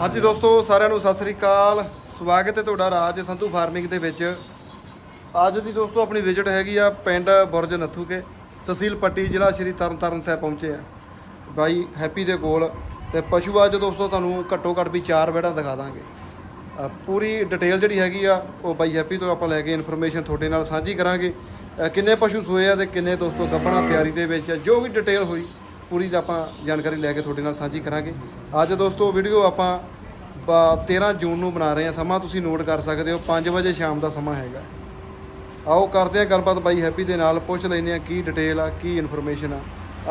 ਹਾਂਜੀ ਦੋਸਤੋ, ਸਾਰਿਆਂ ਨੂੰ ਸਤਿ ਸ੍ਰੀ ਅਕਾਲ। ਸਵਾਗਤ ਹੈ ਤੁਹਾਡਾ ਰਾਜ ਸੰਧੂ ਫਾਰਮਿੰਗ ਦੇ ਵਿੱਚ। ਅੱਜ ਦੀ ਦੋਸਤੋ, ਆਪਣੀ ਵਿਜ਼ਿਟ ਹੈਗੀ ਆ ਪਿੰਡ ਬੁਰਜ ਨੱਥੂਕੇ। ਤਹਿਸੀਲ ਪੱਟੀ, ਜ਼ਿਲ੍ਹਾ ਸ਼੍ਰੀ ਤਰਨਤਾਰਨ ਸਾਹਿਬ ਪਹੁੰਚੇ ਆ। ਬਾਈ, ਹੈਪੀ ਦੇ ਕੋਲ। ਤੇ ਪਸ਼ੂ ਅੱਜ ਦੋਸਤੋ, ਤੁਹਾਨੂੰ ਘੱਟੋ ਘੱਟ ਵੀ ਚਾਰ ਵੜਾਂ ਦਿਖਾ ਦਾਂਗੇ। ਪੂਰੀ ਡਿਟੇਲ ਜਿਹੜੀ ਹੈਗੀ ਆ, ਉਹ ਬਾਈ ਹੈਪੀ ਤੋਂ ਆਪਾਂ ਲੈ ਕੇ ਇਨਫੋਰਮੇਸ਼ਨ ਤੁਹਾਡੇ ਨਾਲ ਸਾਂਝੀ ਕਰਾਂਗੇ। ਕਿੰਨੇ ਪਸ਼ੂ ਸੋਏ ਆ ਤੇ ਕਿੰਨੇ ਦੋਸਤੋ ਗੱਭਣਾ ਤਿਆਰੀ ਦੇ ਵਿੱਚ ਆ, ਜੋ ਵੀ ਡਿਟੇਲ ਹੋਈ ਪੂਰੀ ਆਪਾਂ ਜਾਣਕਾਰੀ ਲੈ ਕੇ ਤੁਹਾਡੇ ਨਾਲ ਸਾਂਝੀ ਕਰਾਂਗੇ। ਅੱਜ ਦੋਸਤੋ ਵੀਡੀਓ ਆਪਾਂ ਬ- 13 ਜੂਨ ਨੂੰ ਬਣਾ ਰਹੇ ਹਾਂ। ਸਮਾਂ ਤੁਸੀਂ ਨੋਟ ਕਰ ਸਕਦੇ ਹੋ 5 ਵਜੇ ਸ਼ਾਮ ਦਾ ਸਮਾਂ ਹੈਗਾ। ਆਓ ਕਰਦੇ ਹਾਂ ਗੱਲਬਾਤ ਬਾਈ ਹੈਪੀ ਦੇ ਨਾਲ, ਪੁੱਛ ਲੈਂਦੇ ਹਾਂ ਕੀ ਡਿਟੇਲ ਆ, ਕੀ ਇਨਫੋਰਮੇਸ਼ਨ ਆ,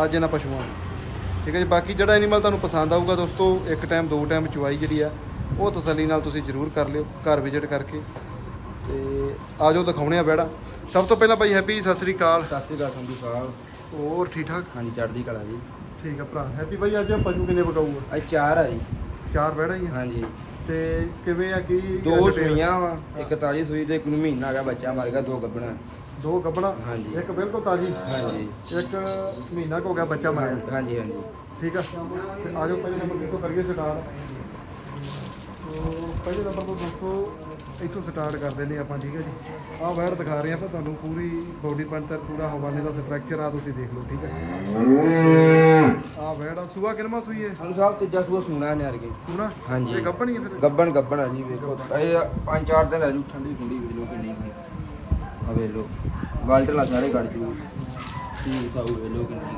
ਅੱਜ ਇਹਨਾਂ ਪਸ਼ੂਆਂ ਦੀ। ਠੀਕ ਹੈ ਜੀ, ਬਾਕੀ ਜਿਹੜਾ ਐਨੀਮਲ ਤੁਹਾਨੂੰ ਪਸੰਦ ਆਊਗਾ ਦੋਸਤੋ, ਇੱਕ ਟਾਈਮ ਦੋ ਟਾਈਮ ਚੁਆਈ ਜਿਹੜੀ ਆ, ਉਹ ਤਸੱਲੀ ਨਾਲ ਤੁਸੀਂ ਜ਼ਰੂਰ ਕਰ ਲਿਓ, ਘਰ ਵਿਜ਼ਿਟ ਕਰਕੇ। ਤੇ ਆਜੋ ਦਿਖਾਉਣੇ ਆ ਬੈੜਾ। ਸਭ ਤੋਂ ਪਹਿਲਾਂ ਬਾਈ ਹੈਪੀ, ਸਤਿ ਸ੍ਰੀ ਅਕਾਲ। ਸਤਿ ਸ਼੍ਰੀ ਅਕਾਲ ਸੰਧੂ ਸਾਹਿਬ। ਹੋਰ ਠੀਕ ਠਾਕ ਹਾਂਜੀ ਚੜ੍ਹਦੀ ਕਲਾ ਜੀ। ਠੀਕ ਆ ਭਰਾ। ਹੈਪੀ ਬਾਈ ਅੱਜ ਪਸ਼ੂ ਕਿੰਨੇ ਪਕਾਊਗਾ ਅੱਜ ਚਾਰ ਆ ਜੀ। ਚਾਰ ਬੈੜਾ ਹੀ ਆ? ਹਾਂਜੀ। ਤੇ ਕਿਵੇਂ ਆ ਕੀ ਦੋ? ਸੂਈਆਂ ਵਾ ਇੱਕ ਤਾਜੀ ਸੂਈ ਤੇ ਇੱਕ ਨੂੰ ਮਹੀਨਾ ਹੈਗਾ ਬੱਚਾ ਮਰ ਗਿਆ ਦੋ ਗੱਬਣਾ। ਦੋ ਗੱਬਣਾ? ਹਾਂਜੀ। ਇੱਕ ਬਿਲਕੁਲ ਤਾਜੀ? ਹਾਂਜੀ। ਇੱਕ ਮਹੀਨਾ ਕੁ ਹੋ ਗਿਆ ਬੱਚਾ ਮਰਿਆ। ਹਾਂਜੀ ਹਾਂਜੀ। ਠੀਕ ਆ? ਤੇ ਆਜੋ ਪਹਿਲੇ ਨੰਬਰ ਤੋਂ ਕਰੀਏ ਸਟਾਰਟ ਤੋ ਪਹਿਲੇ ਨੰਬਰ ਤੋਂ ਦੋਸਤੋ ਇੱਥੋਂ ਸਟਾਰਟ ਕਰਦੇ ਨੇ ਆਪਾਂ ਠੀਕ ਹੈ ਜੀ। ਆਹ ਵੈੜ ਦਿਖਾ ਰਹੇ ਆਪਾਂ ਤੁਹਾਨੂੰ ਪੂਰੀ ਬੋਡੀ ਪੰਟਰ ਪੂਰਾ ਹਵਾਲੇ ਦਾ ਸਟਰਕਚਰ ਆ ਤੁਸੀਂ ਦੇਖ ਲਓ ਠੀਕ ਹੈ। ਆਹ ਵੈੜ ਆ ਸੂਆ ਕਿਨਮਾ ਸੂਈ ਹੈ? ਸਾਹਿਬ ਤੀਜਾ ਸੂਆ ਸੁਣਾ ਨੇ ਅਰਗੇ। ਸੂਣਾ? ਹਾਂਜੀ। ਇਹ ਗੱਭਣੀ ਹੈ ਫਿਰ? ਗੱਬਣ ਗੱਬਣ ਆ ਜੀ ਵੇਖੋ। ਇਹ ਪੰਜ ਚਾਰ ਦਿਨ ਰਹਿ ਜੂ ਠੰਡੀ ਠੰਡੀ ਵੇਖ ਲਓ ਕਿੰਨੀ ਆ ਵੇਖ ਲਓ। ਗਾਲਟ ਲਾ ਸਾਰੇ ਕੱਢ ਜੂ। ਠੀਕ ਸਾਊ ਵੇਖ ਲਓ ਕਿੰਨੀ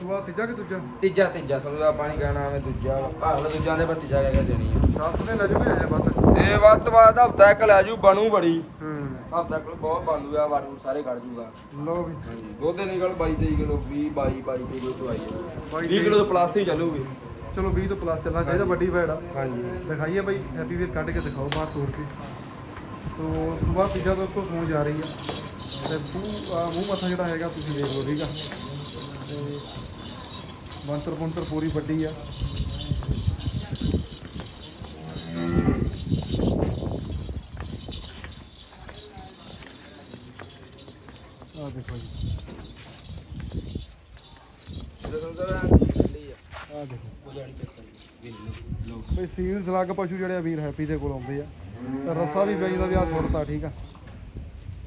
ਸੂਆ ਤੀਜਾ ਕਿ ਦੂਜਾ? ਤੀਜਾ ਤੀਜਾ ਸੰਧੂ ਸਾਹਿਬ ਪਾਣੀ ਕਹਿਣਾ ਐਵੇਂ ਦੂਜਾ। ਭਾਗਲਾ ਦੂਜਾ ਦੇ ਤੀਜਾ ਕਹਿ ਕੇ ਦੇਣੀ ਆ। 10 ਨੇ ਲੈ ਜੂਗੇ ਅਜੇ ਵੱਧ? ਇਹ ਵੱਧ ਤੋਂ ਵੱਧ ਹਫਤਾ ਇੱਕ ਲੈ ਜੂ ਬਣੂ ਬੜੀ। ਹੂੰ। ਹਫਤਾ ਕੋਲ ਬਹੁਤ ਬਣੂ ਆ ਵਾਰੂ ਸਾਰੇ ਕੱਢ ਜੂਗਾ। ਲਓ ਵੀ। ਹਾਂਜੀ ਦੁੱਧ ਨਿਕਲ 22 23 ਕਿਲੋ 20 22 22 ਕਿਲੋ ਚਵਾਈ ਹੈ 22 20 ਕਿਲੋ ਤੋਂ ਪਲੱਸ ਹੀ ਚੱਲੂਗੀ। ਚਲੋ 20 ਤੋਂ ਪਲੱਸ ਚੱਲਣਾ ਚਾਹੀਦਾ ਵੱਡੀ ਵੈੜ ਆ ਹਾਂਜੀ। ਦਿਖਾਈਏ ਬਾਈ ਹੈਪੀ ਵੀਰ ਕੱਢ ਕੇ ਦਿਖਾਓ ਬਾਹਰ ਤੋੜ ਕੇ। ਤੋ ਸੁਬਾਹ ਪੀਜ਼ਾ ਦੋਸਤੋ ਸੌਣ ਜਾ ਰਹੀ ਆ। ਤੇ ਮੂੰਹ ਆਹ ਮੂੰਹ ਮੱਥਾ ਜਿਹੜਾ ਹੈਗਾ ਤੁਸੀਂ ਦੇਖ ਲਓ ਠੀਕ ਆ। ਤੇ ਬੰਤਰ ਬੰਤਰ ਪੂਰੀ ਵੱਡੀ ਆ। ਆ ਦੇਖੋ ਜੀ। ਆ ਦੇਖੋ। ਬਈ ਸੀਲ ਸਲੱਗ ਪਸ਼ੂ ਜਿਹੜੇ ਆ ਵੀਰ ਹੈਪੀ ਦੇ ਕੋਲ ਆਉਂਦੇ ਆ। ਤੇ ਰੱਸਾ ਵੀ ਵੇਚਦਾ ਵੀ ਆ ਛੁੱਟਤਾ ਠੀਕ ਆ।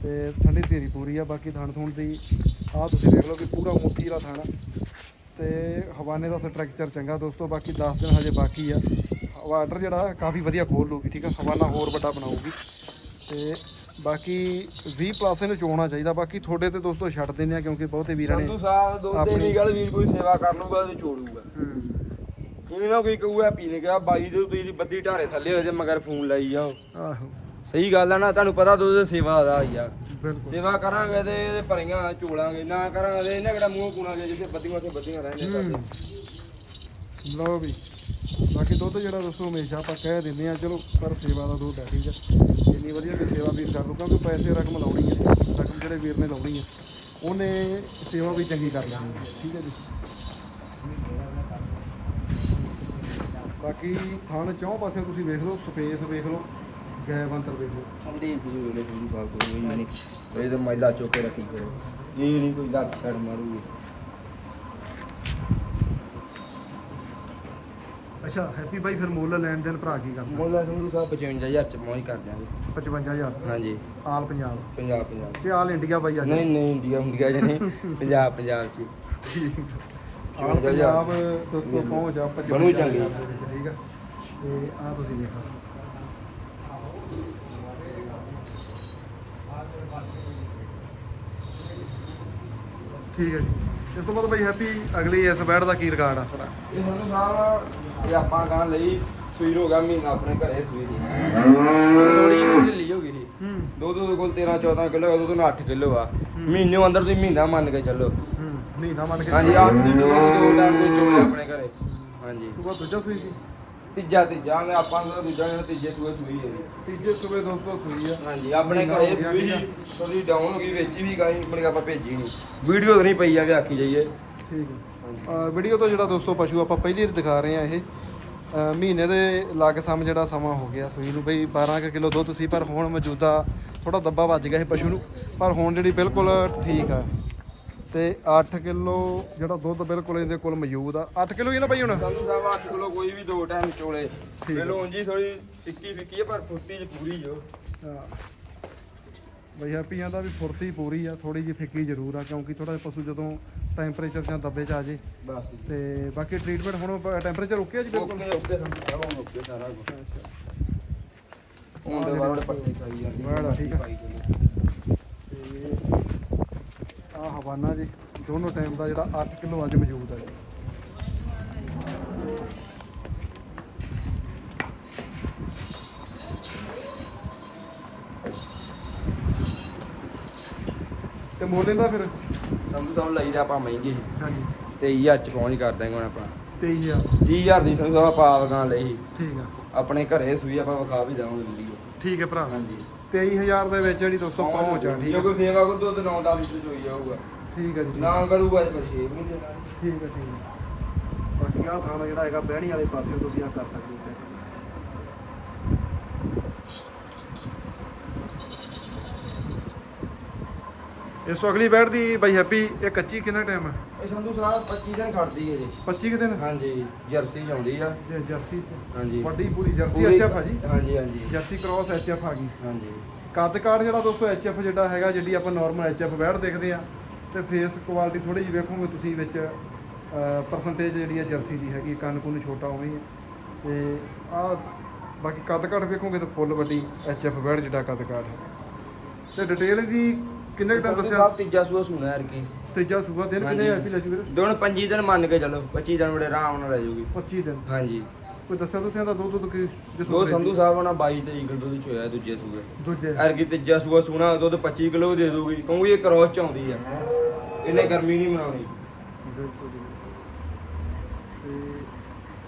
ਤੇ ਠੰਡੀ ਧੀਰੀ ਪੂਰੀ ਆ, ਬਾਕੀ ਥਣ ਥੁਣ ਦੀ ਆ ਤੁਸੀਂ ਦੇਖ ਲਓ ਕਿ ਪੂਰਾ ਮੋਤੀ ਦਾ ਥਣ ਤੇ ਹਵਾਨੇ ਦਾ ਸਟਰਕਚਰ ਚੰਗਾ ਦੋਸਤੋ ਬਾਕੀ 10 ਦਿਨ ਹਜੇ ਬਾਕੀ ਆ। ਵਾਟਰ ਜਿਹੜਾ ਕਾਫੀ ਵਧੀਆ ਖੋਲ ਲੂਗੀ ਠੀਕ ਆ? ਹਵਾਨਾ ਹੋਰ ਵੱਡਾ ਬਣਾਊਗੀ। ਤੇ ਬਾਕੀ 20 ਪਲੱਸ ਇਹਨੂੰ ਚੋਣਾ ਚਾਹੀਦਾ। ਬਾਕੀ ਤੁਹਾਡੇ ਤੇ ਦੋਸਤੋ ਛੱਡ ਦਿੰਦੇ ਆ ਕਿਉਂਕਿ ਬਹੁਤੇ ਵੀਰਾਂ ਨੇ ਸੰਧੂ ਸਾਹਿਬ ਆਪਣੀ- ਦੀ ਗੱਲ ਵੀਰ ਕੋਈ ਸੇਵਾ ਕਰ ਲੂਗਾ ਤੇ ਚੋੜੂਗਾ। ਹੂੰ। ਇਹ ਨਾ ਕੋਈ ਕਹੂਗਾ ਪੀ ਨੇ ਕਿਹਾ ਬਾਈ ਦੇ ਤੁਸੀਂ ਦੀ ਬੱਦੀ ਢਾਰੇ ਥੱਲੇ ਹੋ ਜੇ ਮਗਰ ਫੋਨ ਲਾਈ ਜਾਓ। ਆਹੋ। ਸਹੀ ਗੱਲ ਆ ਨਾ ਤੁਹਾਨੂੰ ਪਤਾ ਦੁੱਧ ਦੀ ਸੇਵਾ ਦਾ ਬਿਲਕੁਲ ਸੇਵਾ ਕਰਾਂਗੇ ਤੇ ਇਹਦੇ ਭਰੀਆਂ ਚੋਲਾਂਗੇ ਨਾ ਕਰਾਂਗੇ ਤੇ ਇਹਨਾਂ ਕਿਹੜਾ ਮੂੰਹ ਕੁਣਾਂਗੇ ਜਿੱਥੇ ਬੱਦੀਆਂ ਉੱਥੇ ਬੱਦੀਆਂ ਰਹਿੰਦੇ ਹੂੰ। ਲਓ ਵੀ ਬਾਕੀ ਦੁੱਧ ਜਿਹੜਾ ਦੱਸੋ ਹਮੇਸ਼ਾ ਆਪਾਂ ਕਹਿ ਦਿੰਦੇ ਆ ਚਲੋ ਪਰ ਸੇਵਾ ਦਾ ਦੁੱਧ ਹੈ ਠੀਕ ਹੈ। ਇੰਨੀ ਵਧੀਆ ਵੀ ਸੇਵਾ ਵੀਰ ਕਰ ਲੂ ਕਿਉਂਕਿ ਪੈਸੇ ਰਕਮ ਲਾਉਣੀ ਹੈ ਰਕਮ ਜਿਹੜੇ ਵੀਰ ਨੇ ਲਾਉਣੀ ਹੈ ਉਹਨੇ ਸੇਵਾ ਵੀ ਚੰਗੀ ਕਰ ਲੈਣੀ ਹੈ ਠੀਕ ਹੈ ਜੀ। ਬਾਕੀ ਥਣ ਚੌਂ ਪਾਸੇ ਤੁਸੀਂ ਵੇਖ ਲਓ ਸਪੇਸ ਵੇਖ ਲਓ। ਗੈਬ ਅੰਤਰ ਵੇਖ ਲਓ ਠੰਡੀ ਸੀ ਵੇਲੇ ਸੰਧੂ ਸਾਹਿਬ ਕੋਈ ਨਹੀਂ। ਇਹ ਤਾਂ ਮੈਲਾ ਚੁੱਕ ਕੇ ਰੱਖੀ ਕਰੋ। ਇਹ ਨਹੀਂ ਕੋਈ ਲੱਤ ਛੜ ਮਾਰੂਗੀ। ਅੱਛਾ ਹੈਪੀ ਬਾਈ ਫਿਰ ਮੁੱਲ ਲੈਣ ਦੇਣ ਭਰਾ ਕੀ ਕਰਦਾ? ਮੁੱਲਾ ਸੰਧੂ ਸਾਹਿਬ 55000 ਚ ਮੌਜ ਕਰ ਦਿਆਂਗੇ 55000 ਹਾਂਜੀ। ਆਲ ਪੰਜਾਬ? ਪੰਜਾਬ ਪੰਜਾਬ। ਤੇ ਆਲ ਇੰਡੀਆ ਬਾਈ ਅੱਜ? ਨਹੀਂ ਨਹੀਂ ਇੰਡੀਆ ਇੰਡੀਆ ਚ ਨਹੀਂ ਪੰਜਾਬ ਪੰਜਾਬ ਚ ਆਲ ਪੰਜਾਬ ਦੋਸਤੋ ਪਹੁੰਚ ਜਾ ਬਣੂ ਚੰਗੀ। ਠੀਕ ਆ। ਤੇ ਆ ਤੁਸੀਂ ਦੇਖੋ। ਠੀਕ ਹੈ ਜੀ। ਇਸ ਤੋਂ ਬਾਅਦ ਬਾਈ ਹੈਪੀ ਅਗਲੀ ਇਸ ਬੈਡ ਦਾ ਕੀ ਰਿਕਾਰਡ ਆ? ਤੁਹਾਡਾ ਇਹ ਸਾਹਿਬ ਇਹ ਆਪਾਂ ਗਾਂ ਲਈ ਸੂਈ ਹੋ ਗਿਆ ਮਹੀਨਾ ਆਪਣੇ ਘਰੇ ਸੂਈ ਦੀ ਥੋੜੀ ਢਿੱਲੀ ਹੋ ਗਈ ਸੀ। ਦੋ ਦੋ ਕੋਲ 13 14 ਕਿਲੋ ਉਦੋਂ ਤੋਂ 8 ਕਿਲੋ ਆ। ਮਹੀਨੇ ਅੰਦਰ ਤੁਸੀਂ ਮਹੀਨਾ ਮੰਨ ਕੇ ਚੱਲੋ। ਮਹੀਨਾ ਮੰਨ ਕੇ ਹਾਂਜੀ 8 ਦੀ ਦੋ ਦੋ ਟਾਈਮ ਕੋਈ ਚੋਲੇ ਆਪਣੇ ਘਰੇ। ਹਾਂਜੀ। ਸੁਬਾ ਦੂਜਾ ਸੂਈ ਸੀ ਤੀਜਾ ਤੀਜਾ ਮੈਂ ਆਪਾਂ ਨੂੰ ਦੂਜਾ ਜਿਹੜਾ ਤੀਜੇ ਸੂਏ ਸੂਈ ਹੈ ਜੀ। ਤੀਜੇ ਸੂਬੇ ਦੋਸਤੋ ਸੂਈ ਆ। ਹਾਂਜੀ ਆਪਣੇ ਮਹੀਨਾ ਘਰੇ ਹੋ ਗਿਆ, ਸੂਈ ਠੀਕ ਆ। ਸੀ ਥੋੜੀ ਡਾਊਨ ਹੋ ਗਈ ਵਿੱਚ ਵੀ ਗਾਈ ਮੜ ਆਪਾਂ ਭੇਜੀ ਨਹੀਂ। ਵੀਡੀਓ ਤਾਂ ਨਹੀਂ ਪਈ ਆ ਵੀ ਆਖੀ ਜਾਈਏ। ਠੀਕ ਹੈ ਵੀਡੀਓ ਤੋਂ ਜਿਹੜਾ ਦੋਸਤੋ ਪਸ਼ੂ ਆਪਾਂ ਪਹਿਲੀ ਵਾਰ ਦਿਖਾ ਰਹੇ ਆ ਇਹ ਮਹੀਨੇ ਦੇ ਲੱਗ ਸਮ ਜਿਹੜਾ ਸਮਾਂ ਹੋ ਗਿਆ ਸੂਈ ਨੂੰ। ਬਈ 12 ਕੁ ਕਿਲੋ ਦੁੱਧ ਸੀ ਪਰ ਹੁਣ ਮੌਜੂਦਾ ਥੋੜਾ ਦੱਬਾ ਵੱਜ ਗਿਆ ਸੀ ਪਸ਼ੂ ਨੂੰ। ਪਰ ਹੁਣ ਜਿਹੜੀ ਬਿਲਕੁਲ ਠੀਕ ਆ। ਤੇ 8 ਕਿਲੋ ਜਿਹੜਾ ਦੁੱਧ ਬਿਲਕੁਲ ਇਹਦੇ ਕੋਲ ਮੌਜੂਦ ਆ। 8 ਕਿਲੋ ਹੀ ਆ ਨਾ ਹੁਣ? ਸੰਧੂ ਸਾਹਿਬ 8 ਕਿਲੋ ਕੋਈ ਵੀ ਦੋ ਟਾਈਮ ਚੋਲੇ। ਠੀਕ ਹੈ। ਵੇਲੋ ਉਂਜੀ ਥੋੜੀ ਟਿੱਕੀ ਫਿੱਕੀ ਹੈ ਪਰ ਫੁੱਟੀ ਚ ਪੂਰੀ ਜੋ ਹਾਂ। ਬਈ ਹੈਪੀਆਂ ਦਾ ਵੀ ਫੁਰਤੀ ਪੂਰੀ ਆ ਥੋੜੀ ਜਿਹੀ ਫਿੱਕੀ ਜ਼ਰੂਰ ਆ ਕਿਉਂਕਿ ਥੋੜਾ ਜਿਹਾ ਪਸ਼ੂ ਜਦੋਂ ਟੈਂਪਰੇਚਰ ਜਾਂ ਦੱਬੇ ਚ ਆ ਜੇ। ਬਸ ਤੇ ਬਾਕੀ ਟ੍ਰੀਟਮੈਂਟ ਹੁਣ ਟੈਂਪਰੇਚਰ ਓਕੇ ਆ ਜੀ ਬਿਲਕੁਲ? ਓਕੇ ਸੰਧੂ ਓਕੇ ਸਾਰਾ ਕੁਝ। ਹੁਣ ਦੇ ਬਾਅਦ ਪੱਟੀ ਜਾਂਦੀ ਵਾਹ, ਠੀਕ ਆ। ਤੇ ਆ ਹਵਾਨਾ ਜੀ ਦੋਨੋਂ ਟਾਈਮ ਦਾ ਜਿਹੜਾ 8 ਕਿਲੋ ਅੱਜ ਮੌਜੂਦ ਹੈ ਜੀ। ਤੇ ਮੋਲੇ ਦਾ ਫਿਰ? ਸੰਧੂ ਸਾਹਿਬ ਲਈ ਦਾ ਆਪਾਂ ਮਹਿੰਗੀ ਹਾਂਜੀ। 23000 ਚ ਪਹੁੰਚ ਕਰ ਦਾਂਗੇ ਹੁਣ ਆਪਾਂ। 23000 30000 ਦੀ ਸਾਹਿਬ ਆਪਾਂ ਵਗਾਂ ਲਈ ਠੀਕ ਆ। ਆਪਣੇ ਘਰੇ ਸੂਈ ਆਪਾਂ ਵਿਖਾ ਵੀ ਦੇਵਾਂਗੇ ਵੀਡੀਓ ਠੀਕ ਹੈ ਭਰਾ। ਹਾਂਜੀ। 23000 ਦੇ ਵਿੱਚ ਜਿਹੜੀ ਦੋਸਤੋ ਪਹੁੰਚ ਆ ਠੀਕ ਜੇ ਹੈ ਕੋਈ ਸੇਵਾ ਕਰੂ ਦੁੱਧ 9-10 ਲੀਟਰ ਚੋਈ ਜਾਊਗਾ। ਠੀਕ ਹੈ ਜੀ ਨਾ ਕਰੂਗਾ ਤੇ ਫਿਰ ਛੇ ਵੀ ਨਹੀਂ ਦੇਣਾ ਠੀਕ ਹੈ ਠੀਕ ਹੈ। ਬਾਕੀ ਆਹ ਜਿਹੜਾ ਹੈਗਾ ਬਹਿਣੀ ਵਾਲੇ ਪਾਸੇ ਤੁਸੀਂ ਆ ਕਰ ਸਕਦੇ ਹੋ। ਇਸ ਤੋਂ ਅਗਲੀ ਬੈਠ ਦੀ ਬਾਈ ਹੈਪੀ ਇਹ ਕੱਚੀ ਕਿੰਨਾ ਟਾਈਮ ਹੈ ਇਹ ਸੰਧੂ ਸਾਹਿਬ 25 ਦਿਨ ਖੜਦੀ ਹੈ ਜੀ। 25 ਕਿ ਦਿਨ? ਹਾਂਜੀ ਜਰਸੀ ਆਉਂਦੀ ਆ। ਇਹ ਜਰਸੀ ਹਾਂਜੀ। ਵੱਡੀ ਪੂਰੀ ਜਰਸੀ ਪੂਰੀ- ਐਚਐਫ ਆ ਜੀ? ਹਾਂਜੀ ਹਾਂਜੀ। ਜਰਸੀ ਕ੍ਰਾਸ ਐਚਐਫ ਆ ਗਈ। ਹਾਂਜੀ। ਕੱਦ ਕਾਠ ਜਿਹੜਾ ਦੋਸਤੋ ਐਚਐਫ ਜਿਹੜਾ ਹੈਗਾ ਜਿਹੜੀ ਆਪਾਂ ਨਾਰਮਲ ਐਚਐਫ ਬੈਠ ਦੇਖਦੇ ਆ ਤੇ ਫੇਸ ਕੁਆਲਿਟੀ ਥੋੜੀ ਜਿਹੀ ਵੇਖੋਗੇ ਤੁਸੀਂ ਵਿੱਚ ਪਰਸੈਂਟੇਜ ਜਿਹੜੀ ਹੈ ਜਰਸੀ ਦੀ ਹੈਗੀ ਕੰਨ ਕੁੰਨ ਛੋਟਾ ਉਵੇਂ ਹੀ ਹੈ ਤੇ ਆ ਬਾਕੀ ਕੱਦ ਕਾਠ ਵੇਖੋਗੇ ਤਾਂ ਫੁੱਲ ਵੱਡੀ ਐਚਐਫ ਬੈਠ ਜਿਹੜਾ ਕੱਦ ਕਾਠ ਹੈ। ਤੇ ਡਿਟੇਲ ਦੀ ਕਿੰਨੇ ਟਾਈਮ ਦੱਸਿਆ? ਸਾਹਿਬ ਤੀਜਾ ਸੂਆ ਸੁਣਾ ਯਾਰ ਕੀ। ਤੀਜਾ ਸੂਬਾ ਦਿਨ ਕਿੰਨੇ ਹਾਂਜੀ। ਐਪੀ ਲੈ ਵੀਰ ਦੋਨ 25 ਦਿਨ ਮੰਨ ਕੇ ਚੱਲੋ 25 ਦਿਨ ਬੜੇ ਆਰਾਮ ਨਾਲ ਰਹਿ ਜੂਗੀ। 25 ਦਿਨ। ਹਾਂਜੀ। ਕੋਈ ਦੱਸਿਆ ਤੁਸੀਂ ਦਾ ਦੁੱਧ ਦੁੱਧ ਕੀ ਦੋ ਸੰਧੂ ਸਾਹਿਬ ਉਹਨਾਂ 22 ਤੇ ਈਗਲ ਦੁੱਧ ਚੋਇਆ ਦੂਜੇ ਸੂਏ। ਦੂਜੇ। ਐਰ ਕੀ ਤੀਜਾ ਸੂਆ ਸੁਣਾ ਦੁੱਧ 25 ਕਿਲੋ ਦੇ ਦੂਗੀ ਕਿਉਂਕਿ ਇਹ ਕ੍ਰੋਸ ਚ ਆਉਂਦੀ ਆ। ਇਹਨੇ ਗਰਮੀ ਨਹੀਂ ਮਨਾਉਣੀ। ਬਿਲਕੁਲ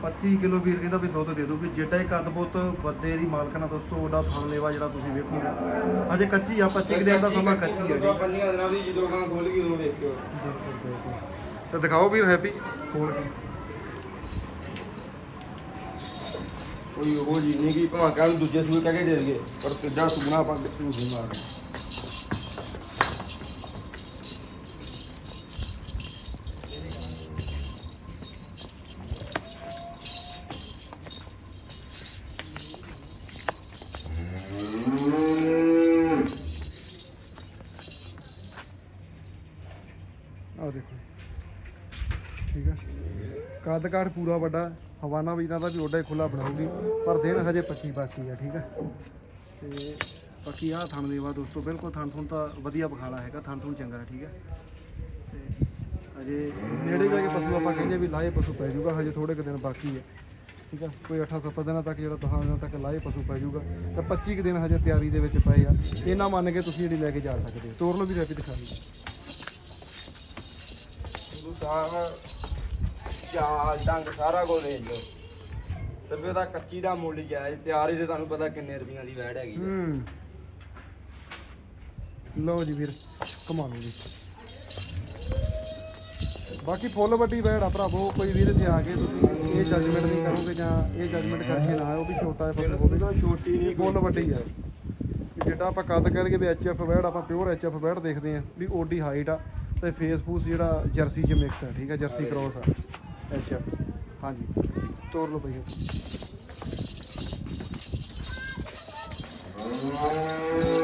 25 ਕਿਲੋ ਵੀਰ ਕਹਿੰਦਾ ਵੀ ਦੁੱਧ ਦੇ ਦੋ ਵੀ ਜਿੱਡਾ ਹੀ ਕੱਦ ਬੁੱਤ ਵੱਡੇ ਦੀ ਮਾਲਕਣਾ ਦੋਸਤੋ ਉਹਦਾ ਥਣ ਲੇਵਾ ਜਿਹੜਾ ਤੁਸੀਂ ਵੇਖੋਗੇ ਅਜੇ ਕੱਚੀ ਆ 25 ਕੁ ਦਿਨ ਦਾ ਸਮਾਂ ਕੱਚੀ ਹੈ ਜੀ। ਪੰਨੀਆਂ ਦਿਨਾਂ ਦੀ ਜਦੋਂ ਕਾਂ ਖੁੱਲ ਗਈ ਉਦੋਂ ਵੇਖਿਓ ਤੇ ਦਿਖਾਓ ਵੀਰ ਹੈਪੀ? ਖੋਲ ਕੇ। ਕੋਈ ਉਹ ਜੀ ਨਹੀਂ ਕਿ ਭਾਵੇਂ ਦੂਜੇ ਸੂਏ ਕਹਿ ਕੇ ਦੇ ਦੇਗੇ ਪਰ ਤੀਜਾ ਸੂਣਾ ਆਪਾਂ ਝੂਠ ਨਹੀਂ ਕੱਦ ਕਾਠ ਪੂਰਾ ਵੱਡਾ, ਹਵਾਨਾ ਵੀ ਇਹਨਾਂ ਦਾ ਵੀ ਓਡਾ ਹੀ ਖੁੱਲਾ ਬਣਾਉਗੀ ਪਰ ਦਿਨ ਹਜੇ 25 ਬਾਕੀ ਆ, ਠੀਕ ਹੈ ਤੇ ਬਾਕੀ ਆਹ ਥਣ ਦੇਵਾ ਦੋਸਤੋ, ਬਿਲਕੁਲ ਥਣ ਥਣ ਤਾਂ ਵਧੀਆ ਬਖਾਲਾ ਹੈਗਾ, ਥਣ ਥਣ ਚੰਗਾ ਹੈ ਠੀਕ ਹੈ ਤੇ ਹਜੇ ਨੇੜੇ ਜਾ ਕੇ ਪਸ਼ੂ ਆਪਾਂ ਕਹਿੰਦੇ ਵੀ ਲਾਏ ਪਸ਼ੂ ਪੈ ਜਾਊਗਾ ਹਜੇ ਥੋੜੇ ਕੁ ਦਿਨ ਬਾਕੀ ਹੈ ਠੀਕ ਹੈ ਕੋਈ 8-7 ਦਿਨਾਂ ਤੱਕ ਜਿਹੜਾ 10 ਦਿਨਾਂ ਤੱਕ ਲਾਏ ਪਸ਼ੂ ਪੈ ਜਾਊਗਾ ਤਾਂ 25 ਕੁ ਦਿਨ ਹਜੇ ਤਿਆਰੀ ਦੇ ਵਿੱਚ ਪਏ ਆ, ਇਹਨਾਂ ਮੰਨ ਕੇ ਤੁਸੀਂ ਜਿਹੜੀ ਲੈ ਕੇ ਜਾ ਸਕਦੇ ਹੋ, ਤੋਰ ਲਓ ਵੀ ਰੈਪੀ ਦਿਖਾ ਦਿਓ ਸੰਧੂ ਸਾਹਿਬ ਚਾਲ ਡੰਗ ਸਾਰਾ ਕੁਝ ਦੇਖ ਲਓ। ਸਭੇ ਦਾ ਕੱਚੀ ਦਾ ਮੁੱਲ ਜਾਇਜ਼ ਤਿਆਰੀ ਤੇ ਤੁਹਾਨੂੰ ਪਤਾ ਕਿੰਨੇ ਰੁਪਈਆਂ ਦੀ ਵੈੜ ਹੈਗੀ। ਹੂੰ। ਲਓ ਜੀ ਵੀਰ ਕਮਾ ਲਓ ਜੀ। ਬਾਕੀ ਫੁੱਲ ਵੱਡੀ ਬੈੜ ਆ ਭਰਾਵੋ ਕੋਈ ਵੀਰ ਤੇ ਆ ਕੇ ਤੁਸੀਂ ਇਹ ਜੱਜਮੈਂਟ ਨਹੀਂ ਕਰੋਗੇ ਜਾਂ ਇਹ ਜੱਜਮੈਂਟ ਕਰਕੇ ਨਾ ਆਇਓ ਵੀ ਛੋਟਾ ਹੈ ਫੁੱਲ ਹੋਵੇ। ਬਿਲਕੁਲ ਛੋਟੀ ਨਹੀਂ ਫੁੱਲ ਵੱਡੀ ਆ। ਕਿ ਜਿਹੜਾ ਆਪਾਂ ਕੱਦ ਲਈਏ ਵੀ ਐਚਐਫ ਬੈੜ ਆਪਾਂ ਪਿਓਰ ਐਚਐਫ ਬੈੜ ਦੇਖਦੇ ਆ ਵੀ ਓਡੀ ਹਾਈਟ ਆ ਤੇ ਫੇਸ ਫੂਸ ਜਿਹੜਾ ਜਰਸੀ ਚ ਮਿਕਸ ਆ ਠੀਕ ਆ ਜਰਸੀ ਕ੍ਰੋਸ ਆ। ਅੱਛਾ। ਹਾਂਜੀ। ਤੋਰ ਲਓ ਭਈਆ ਤੇ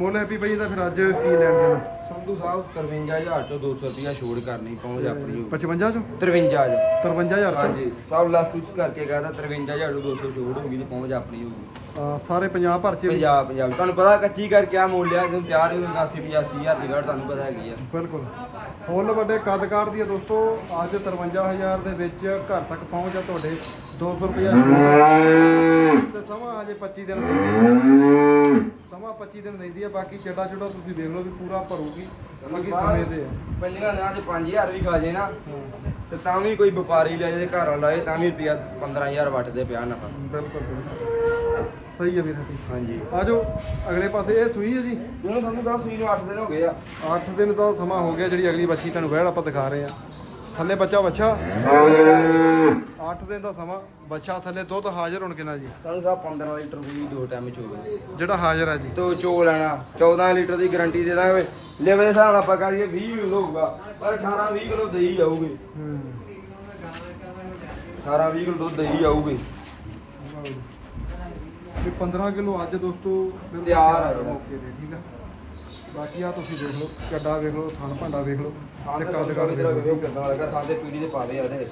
ਮੁੱਲ ਹੈ ਵੀ ਬਈ ਇਹਦਾ ਫਿਰ ਅੱਜ ਕੀ ਲੈਣ ਦੇਣਾ? ਸੰਧੂ ਸਾਹਿਬ 53000 ਚੋਂ 200 ਰੁਪਿਆ ਛੋੜ ਕਰਨੀ ਪਹੁੰਚ ਆਪਣੀ ਹੋਊ। 55 ਚੋਂ? 53 ਚ 53000 ਚੋਂ? ਹਾਂਜੀ ਸਭ ਲੈਸ ਉਸ ਕਰਕੇ ਕਹਦਾ 53000 ਨੂੰ 200 ਛੋੜ ਹੋਊਗੀ ਤੇ ਪਹੁੰਚ ਆਪਣੀ ਹੋਊਗੀ ਅਹ ਸਾਰੇ ਪੰਜਾਬ ਭਰ ਚ ਵੀ- ਪੰਜਾਬ ਪੰਜਾਬ ਤੁਹਾਨੂੰ ਪਤਾ ਕੱਚੀ ਕਰਕੇ ਆ ਮੁੱਲ ਆ ਜਦੋਂ ਤਿਆਰ ਹੋਈ 80 85000 ਦੀ ਤੁਹਾਨੂੰ ਪਤਾ ਹੈਗੀ ਆ। ਬਿਲਕੁਲ। ਫੁੱਲ ਵੱਡੇ ਕੱਦ ਕਾਠ ਦੀ ਆ ਦੋਸਤੋ ਅੱਜ 53000 ਦੇ ਵਿੱਚ ਘਰ ਤੱਕ ਪਹੁੰਚ ਆ ਤੁਹਾਡੇ 200 ਰੁਪਇਆ ਤੇ ਸਮਾਂ ਹਜੇ 25 ਦਿਨ ਦਿੰਦੀ ਆ ਸਮਾਂ 25 ਦਿਨ ਦਿੰਦੀ ਆ ਬਾਕੀ ਚੱਡਾ ਚੁੱਡਾ ਤੁਸੀਂ ਦੇਖ ਲਓ ਵੀ ਪੂਰਾ ਭਰੂਗੀ ਬਾਕੀ ਸਮੇਂ ਦੇ ਆ। ਪੰਜੀਆਂ ਦਿਨਾਂ ਚ 5000 ਵੀ ਖਾ ਜੇ ਨਾ ਤੇ ਤਾਂ ਵੀ ਕੋਈ ਵਪਾਰੀ ਲੈ ਜੇ ਘਰ ਵਾਲਾ ਇਹ ਤਾਂ ਵੀ ਰੁਪਿਆ 15000 ਵੱਟਦੇ ਪਿਆ ਨਫਾ ਬਿਲਕੁਲ ਬਿਲਕੁਲ। ਸਹੀ ਹੈ ਵੀਰ ਹੱਤੀ ਹਾਂਜੀ। ਆ ਜਾਓ ਅਗਲੇ ਪਾਸੇ ਇਹ ਸੂਈ ਹੈ ਜੀ? ਇਹਨੂੰ ਸਾਨੂੰ 10 ਸੂਈ ਨੂੰ 8 ਦਿਨ ਹੋ ਗਏ ਆ। 8 ਦਿਨ ਦਾ ਸਮਾਂ ਹੋ ਗਿਆ ਜਿਹੜੀ ਅਗਲੀ ਬੱਚੀ ਤੁਹਾਨੂੰ ਵਹਿੜ ਆਪਾਂ ਦਿਖਾ ਰਹੇ ਆ। ਥੱਲੇ ਬੱਚਾ ਬੱਚਾ। 8 ਦਿਨ ਦਾ ਸਮਾਂ। ਬੱਚਾ ਥੱਲੇ ਦੁੱਧ ਹਾਜ਼ਰ ਹੋਣ ਕਿੰਨਾ ਜੀ? ਸਾਨੂੰ ਸਾਹਿਬ 15 ਲੀਟਰ ਵੀ ਦੋ ਟਾਈਮ ਚ ਹੋਵੇ ਜਿਹੜਾ ਹਾਜ਼ਰ ਹੈ ਜੀ। ਤੋ ਚੋ ਲੈਣਾ। 14 ਲੀਟਰ ਦੀ ਗਾਰੰਟੀ ਦੇ ਦਾਂਗੇ। ਲੈਵਲ ਦੇ ਹਿਸਾਬ ਨਾਲ ਆਪਾਂ ਕਹ ਦਈਏ 20 ਕਿਲੋ ਹੋਊਗਾ। ਪਰ 18 20 ਕਿਲੋ ਦਹੀਂ ਜਾਊਗੀ। ਹੂੰ 18 20 ਕਿਲੋ ਦੁੱਧ ਦਹੀਂ ਜਾਊਗੀ। ਇਹ 15 ਕਿਲੋ ਅੱਜ ਦੋਸਤੋ ਤਿਆਰ ਆ ਹੈ ਜਿਹੜਾ। ਤੇ ਠੀਕ ਆ? ਬਾਕੀ ਆ ਤੁਸੀਂ ਦੇਖ ਲਓ ਕੱਡਾ ਵੇਖ ਲਓ ਥਣ ਭਾਂਡਾ ਵੇਖ ਲਓ ਤੇ ਤੇ ਕੱਦ ਕੱਦ ਵੇਖ ਲਓ। ਕਿਦਾਂ ਲੱਗਾ ਸਾਡੇ ਪੀੜੀ ਦੇ ਪਾਵੇ ਆ ਇਹਦੇ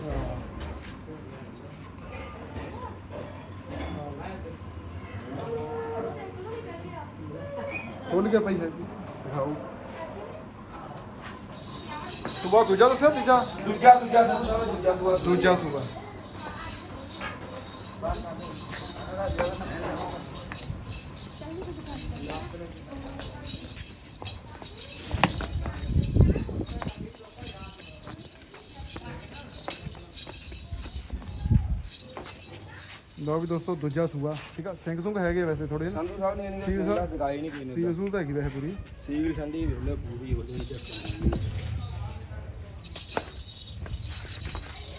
ਖੁੱਲ ਗਿਆ ਭਾਈ ਹੈ ਦਿਖਾਓ। ਸੁਬਾ ਦੂਜਾ ਦੱਸਿਆ ਤੀਜਾ? ਦੂਜਾ ਦੂਜਾ ਦੂਜਾ ਦੂਜਾ ਦੂਜਾ ਦੂਜਾ ਸੁਬਾ। ਲੋ ਵੀ ਦੋਸਤੋ ਦੂਜਾ ਸੂਆ। ਠੀਕ ਆ ਸਿੰਘ ਸੁੰਗ ਹੈਗੇ ਵੈਸੇ ਥੋੜੇ ਨਾ ਸੰਧੂ ਸਾਹਿਬ ਨੇ ਇਹਨੇ ਸੀਲ ਸਾਹਿਬ? ਦਿਖਾਈ ਨਹੀਂ ਕੋਈ ਸੀਲ ਸੂਲ ਤਾਂ ਹੈਗੀ ਵੈਸੇ ਪੂਰੀ। ਸੀਲ ਠੰਡੀ ਵੇਖ ਲਓ ਪੂਰੀ ਹੋ ਗਈ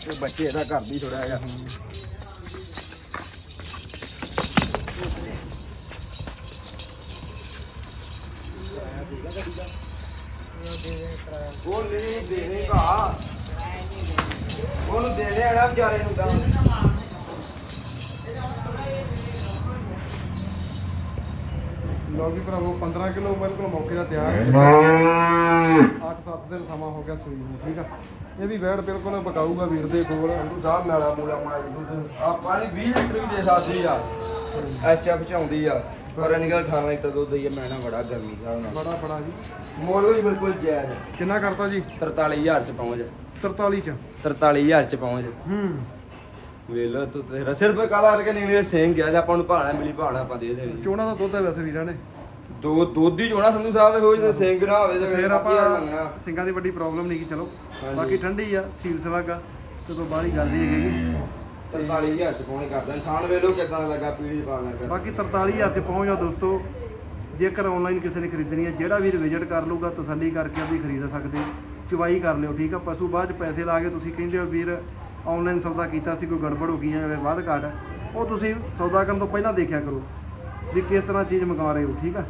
ਤੇ ਬੱਚੇ ਇਹਦਾ ਘਰ ਵੀ ਥੋੜਾ ਜਿਹਾ। ਉਹ ਨਹੀਂ ਦੇਣੇ ਭਾ। ਉਹਨੂੰ ਦੇਣੇ ਆਣਾ ਵਿਚਾਰੇ ਨੂੰ ਤਾਂ। ਲੋ ਵੀ ਭਰਾਵੋ 15 ਕਿਲੋ ਬਿਲਕੁਲ ਮੌਕੇ ਦਾ ਤਿਆਰ ਹੈ। 8-7 ਦਿਨ ਸਮਾਂ ਹੋ ਗਿਆ ਸੂਈ ਨੂੰ ਠੀਕ ਆ? ਇਹ ਵੀ ਵੈੜ ਬਿਲਕੁਲ ਬਕਾਊਗਾ ਵੀਰ ਦੇ ਕੋਲ। ਸੰਧੂ ਸਾਹਿਬ ਮੇਲਾ ਮੂਲਾ ਮਾਰ ਆਪਾਂ ਨੇ 20 ਲੀਟਰ ਵੀ ਦੇ ਸਕਦੀ ਆ। ਐਚਐਫ ਚ ਆਉਂਦੀ ਆ। ਪਰ ਨਿਕਲ 18 ਲੀਟਰ ਦੁੱਧ ਹੀ ਆ ਮੈਂ ਨਾ ਬੜਾ ਗਰਮੀ ਸਾਹਿਬ ਨਾਲ। ਬੜਾ ਬੜਾ ਜੀ। ਮੁੱਲ ਵੀ ਬਿਲਕੁਲ ਜਾਇਜ਼ ਕਿੰਨਾ ਕਰਤਾ ਜੀ? 43000 ਚ ਪਹੁੰਚ। 43 ਚ? 43000 ਚ ਪਹੁੰਚ। ਹੂੰ। ਵੇਲੋ ਤੂੰ ਤੇਰਾ ਸਿਰਫ ਕਾਲਾ ਕਰਕੇ ਨਿਕਲੇ ਸਿੰਘ ਗਿਆ ਜੇ ਆਪਾਂ ਨੂੰ ਭਾਣਾ ਮਿਲੀ ਭਾਣਾ ਆਪਾਂ ਦੇ ਦੇਣੀ। ਚੋਣਾ ਦਾ ਦੁੱਧ ਹੈ ਵੈਸੇ ਵੀਰਾਂ ਨੇ। ਦੋ ਦੁੱਧ ਹੀ ਚੋਣਾ ਸੰਧੂ ਸਾਹਿਬ ਇਹੋ ਜਿਹੇ ਸਿੰਘ ਨਾ ਹੋਵੇ ਤੇ ਫੇਰ ਆਪਾਂ ਆਪਾਂ ਸਿੰਘਾਂ ਦੀ ਵੱਡੀ ਪ੍ਰੋਬਲਮ ਨਹੀਂ ਕਿ ਚਲੋ ਹਾਂਜੀ। ਬਾਕੀ ਠੰਡੀ ਆ ਸੀਲ ਸਵਾਗਾ ਜਦੋਂ ਬਾਹਲੀ ਗੱਲ ਹੀ ਹੈਗੀ। 43000 ਚ ਪਹੁੰਚ ਕਰਦਾ ਇਨਸਾਨ ਵੇਲੋ ਕਿਦਾਂ ਲੱਗਾ ਪੀੜੀ ਪਾਣਾ ਕਰ ਬਾਕੀ 43000 ਤੇ ਪਹੁੰਚ ਜਾ ਦੋਸਤੋ। ਜੇਕਰ ਆਨਲਾਈਨ ਕਿਸੇ ਨੇ ਖਰੀਦਣੀ ਹੈ ਜਿਹੜਾ ਵੀਰ ਵਿਜ਼ਿਟ ਕਰ ਲੂਗਾ ਤਸੱਲੀ ਕਰਕੇ ਖਰੀਦ ਸਕਦੇ ਚੁਵਾਈ ਕਰ ਲਿਓ ਠੀਕ ਆ? ਪਸ਼ੂ ਬਾਅਦ ਚ ਪੈਸੇ ਲਾ ਕੇ ਤੁਸੀਂ ਕਹਿੰਦੇ ਹੋ ਵੀਰ ਆਨਲਾਈਨ ਸੌਦਾ ਕੀਤਾ ਸੀ, ਕੋਈ ਗੜਬੜ ਹੋ ਗਈ ਜਾਂ ਵੱਧ ਘਾਟ ਉਹ ਤੁਸੀਂ ਸੌਦਾ ਕਰਨ ਤੋਂ ਪਹਿਲਾਂ ਦੇਖਿਆ ਕਰੋ ਵੀ ਕਿਸ ਤਰ੍ਹਾਂ ਚੀਜ਼ ਮੰਗਾ ਰਹੇ ਹੋ, ਠੀਕ ਆ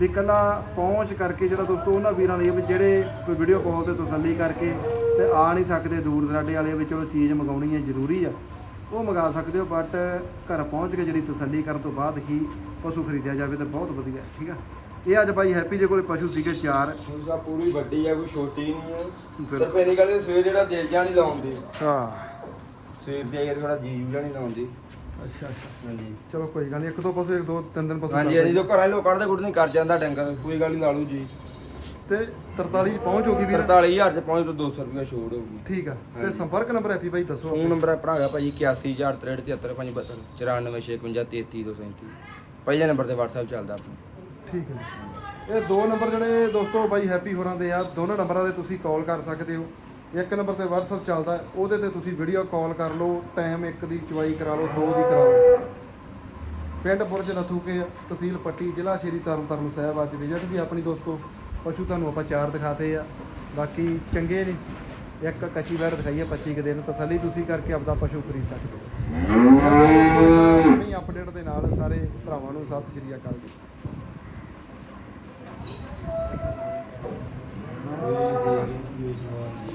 ਵੀ ਕੱਲਾ ਪਹੁੰਚ ਕਰਕੇ ਜਿਹੜਾ ਦੋਸਤੋ ਉਹਨਾਂ ਵੀਰਾਂ ਲਈ ਵੀ ਜਿਹੜੇ ਕੋਈ ਵੀਡੀਓ ਕਾਲ ਤੇ ਤਸੱਲੀ ਕਰਕੇ ਤੇ ਆ ਨਹੀਂ ਸਕਦੇ ਦੂਰ ਦਰਾਡੇ ਵਾਲੇ ਵੀ ਚਲੋ ਚੀਜ਼ ਮੰਗਾਉਣੀ ਹੈ, ਜ਼ਰੂਰੀ ਆ ਉਹ ਮੰਗਾ ਸਕਦੇ ਹੋ ਬਟ ਘਰ ਪਹੁੰਚ ਕੇ ਜਿਹੜੀ ਤਸੱਲੀ ਕਰਨ ਤੋਂ ਬਾਅਦ ਹੀ ਪਸ਼ੂ ਖਰੀਦਿਆ ਜਾਵੇ ਤਾਂ ਬਹੁਤ ਵਧੀਆ, ਠੀਕ ਆ ਇਹ ਅੱਜ ਬਾਈ ਹੈਪੀ ਦੇ ਕੋਲੇ ਪਸ਼ੂ ਸੀਗੇ ਚਾਰ। ਉਸਾ ਪੂਰੀ ਵੱਡੀ ਆ ਕੋਈ ਛੋਟੀ ਨਹੀਂ ਆ। ਤੇ ਪਹਿਲੀ ਗੱਲ ਇਹ ਸਵੇਰ ਜਿਹੜਾ ਦਿਲ ਜਾਂ ਨਹੀਂ ਲਾਉਂਦੀ। ਹਾਂ। ਸਵੇਰ ਦੀ ਆਈ ਥੋੜਾ ਜੀਵ ਜਾਂ ਨਹੀਂ ਲਾਉਂਦੀ। ਅੱਛਾ ਅੱਛਾ। ਹਾਂਜੀ। ਚਲੋ ਕੋਈ ਗੱਲ ਨਹੀਂ ਇੱਕ ਦੋ ਪਸ਼ੂ ਇੱਕ ਦੋ ਤਿੰਨ ਦਿਨ ਪਸ਼ੂ ਹਾਂਜੀ ਹਾਂਜੀ ਜੋ ਘਰਾਂ ਲੋਕ ਕੱਢਦੇ ਕੁੱਟਦੇ ਕਰ ਜਾਂਦਾ ਡੰਗਰ ਕੋਈ ਗੱਲ ਨਹੀਂ ਲਾ ਲੂ ਜੀ। ਤੇ 43 ਚ ਪਹੁੰਚ ਹੋਗੀ ਵੀਰ? 43000 ਚ ਪਹੁੰਚ ਤੋਂ 200 ਰੁਪਏ ਛੋੜ ਹੋਊਗੀ। ਠੀਕ ਆ ਤੇ। ਸੰਪਰਕ ਨੰਬਰ ਹੈਪੀ ਬਾਈ ਦੱਸੋ ਫੋਨ ਨੰਬਰ ਆਪਣਾ ਹੈਗਾ ਭਾਜੀ 8143373572 94653 ਪਹਿਲੇ ਨੰਬਰ ਤੇ WhatsApp ਚੱਲਦਾ ਆਪਣਾ। ਠੀਕ ਹੈ ਜੀ। ਇਹ ਦੋ ਨੰਬਰ ਜਿਹੜੇ ਦੋਸਤੋ ਬਾਈ ਹੈਪੀ ਹੋਰਾਂ ਦੇ ਆ ਦੋਨੋਂ ਨੰਬਰਾਂ ਤੇ ਤੁਸੀਂ ਕਾਲ ਕਰ ਸਕਦੇ ਹੋ। ਇੱਕ ਨੰਬਰ ਤੇ WhatsApp ਚੱਲਦਾ ਹੈ, ਉਹਦੇ ਤੇ ਤੁਸੀਂ ਵੀਡੀਓ ਕਾਲ ਕਰ ਲਓ ਟਾਈਮ ਇੱਕ ਦੀ ਚੁਆਈ ਕਰਾ ਲਓ ਦੋ ਦੀ ਕਰਾ ਲਓ। ਪਿੰਡ ਬੁਰਜ ਨਥੂਕੇ ਤਹਿਸੀਲ ਪੱਟੀ ਜ਼ਿਲ੍ਹਾ ਸ਼੍ਰੀ ਤਰਨਤਾਰਨ ਸਾਹਿਬ ਅੱਜ ਵਿਜ਼ਿਟ ਸੀ ਆਪਣੀ ਦੋਸਤੋ। ਪਸ਼ੂ ਤੁਹਾਨੂੰ ਆਪਾਂ ਚਾਰ ਦਿਖਾਤੇ ਆ ਬਾਕੀ ਚੰਗੇ ਨੇ। ਇੱਕ ਕੱਚੀ ਵੈੜ ਦਿਖਾਈਏ 25 ਕੁ ਦਿਨ ਤਸੱਲੀ ਤੁਸੀਂ ਕਰਕੇ ਆਪਦਾ ਪਸ਼ੂ ਖਰੀਦ ਸਕਦੇ ਹੋ। ਨਵੀਂ ਅਪਡੇਟ ਦੇ ਨਾਲ ਸਾਰੇ ਭਰਾਵਾਂ ਨੂੰ ਸਤਿ ਸ਼੍ਰੀ ਅਕਾਲ ਜੀ। 그에 대하여 유서하니